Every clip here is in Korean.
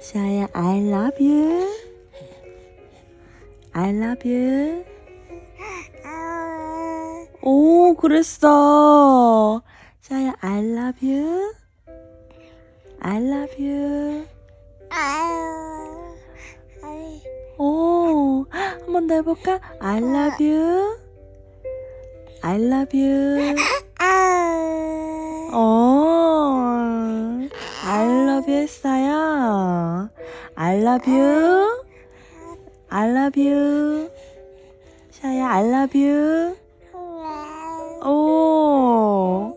샤야 I love you. I love you. 오, 그랬어. 샤야 I love you. I love you. 오, 한 번 더 해볼까? I love you. I love you. I love you 했어요. I love you. I love you. 샤야, I love you. 오,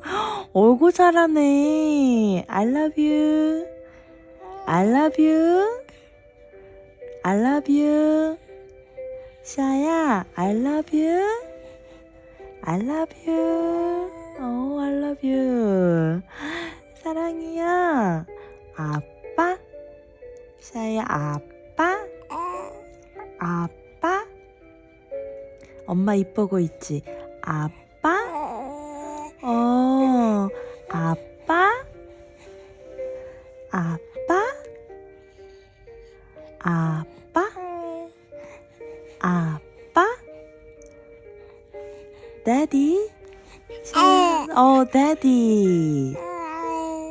얼굴 잘하네. I love you. I love you. I love you. 샤야, I love you. I love you. 어, I love you. 사랑이야. 아빠? 샤야, 아빠? 아빠? 엄마 이쁘고 있지? 아빠? 어, 아빠? 아빠? 아빠? 아빠? Daddy? 어, Daddy.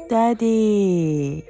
Daddy.